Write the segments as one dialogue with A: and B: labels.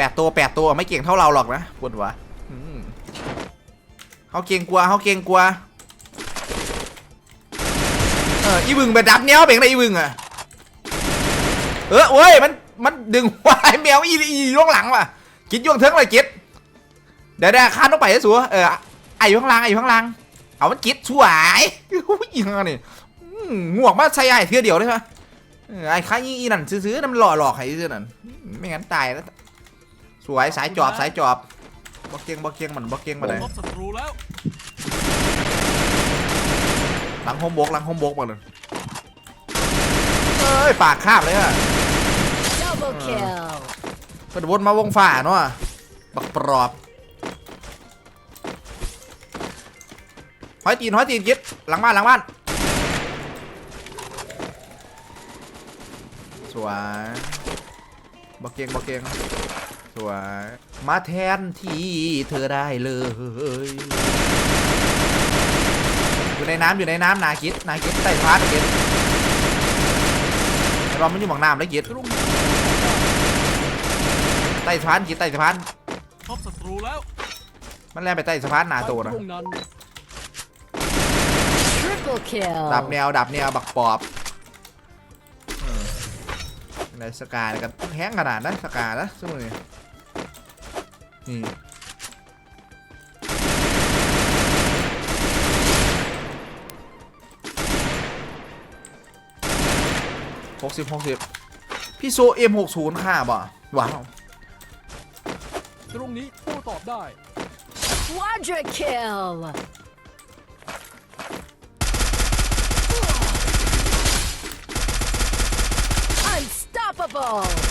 A: แปดตัวแปดตัวไม่เก่งเท่าเราหรอกนะปวดหัวเขาเก่งกว่าเขาเก่งกว่าเอออีบึงไปดับเนี้ยเป็นไรอีบึงอะเออเว้ยมันมันดึงหัวไอ้แมวอีอีล่วงหลังว่ะกิดย่วงเทิงเลยกิดเดี๋ยวเดี๋ยวข้าต้องไปให้สัวเออไอ้ข้างล่างไอ้ข้างล่างเอามันกิดสวยอุ้ยอีกอันนี่อืมงวกมาใส่ไอ้เทือเดียวได้ปะเออไอ้ข้าอีอีนั่นซื้อๆน้ำหล่อหลอกให้ซื้อนั่นไม่งั้นตายแล้ว สวยสายจอบสายจอบบ่เก่งบ่เก่งมันบ่เก่งมาเลย
B: พบศัตรูแล้ว
A: หลังโฮมบกหลังโฮมบกมาเลยเอ้ยปากคาบเลยอะ
C: Double kill.
A: เพิ่นวนมาวงฝ่าเนาะบักปรอบห้อยตีนห้อยตีนกิดหลังบ้านหลังบ้านสวยบ่เก่งบ่เก่ง สวยมาแทนที่เธอได้เลย อยู่ในน้ำอยู่ในน้ำนาคิดนาคิดใต้สะพานกิดไอ้บอลมันอยู่หมองน้ำแล้วกิด
B: ตรงนี้
A: ใต้สะพานกิดใต้สะพาน
B: พบศัตรูแล้ว
A: มันแล่นไปใต้สะพานนาโตนะ
B: ไปตรงนั้น
C: Triple kill.
A: ดับแนวดับแนวบักปอบเออในสกาเนี่ยกันแห้งขนาดนั้นสกานะซึ่งมื อนี่นี่หกสิบหกสิบพี่โซเอ็มหกศูนย์ค่ะบ่ว้าว
B: ตรงนี้ผู้ตอบได้
C: Quadra kill. Unstoppable.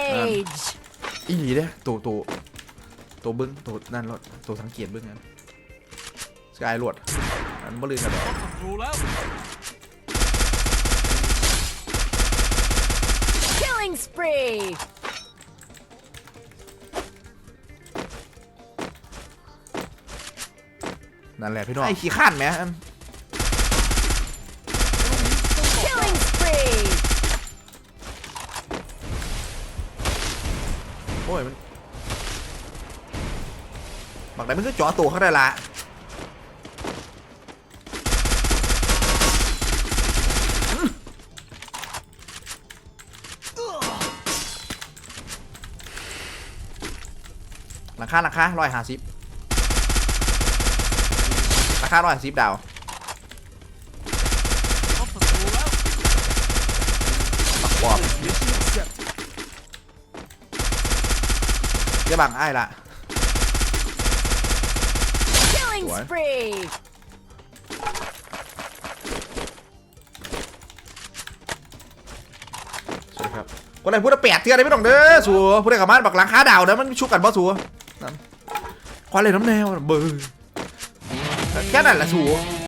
C: Rampage.
A: อีหลีเด้อตัวตัวตัวเบิ้งตัวนั่นรถตัวสังเกตเบิ้งนั้นสกายรวดอันบ่ลืมกันดอก
B: พบศัตรูแล้ว
C: Killing spree.
A: นั่นแหละพี่น้องไอ้ขี้ข้านไหม ยมันบักไหนมันก็จ่อตัวเขาได้ละราคาราคาร้อยห้าสิบราคาร้อยห้าสิบดาว เดี๋ยวบังไอ้ายละ
C: Killing
A: What?
C: spree.
A: สวัสดีครับคนไหนพูดว่าแปดเทือนได้ไม่ต้องเด้อสัวพูดได้กับมันบักหลังคาดาวเด้อมันชุกกันบ่สัวนั่นควาเลยน้ำแนวน่ะเบอร์แค่นั้นแหละสัว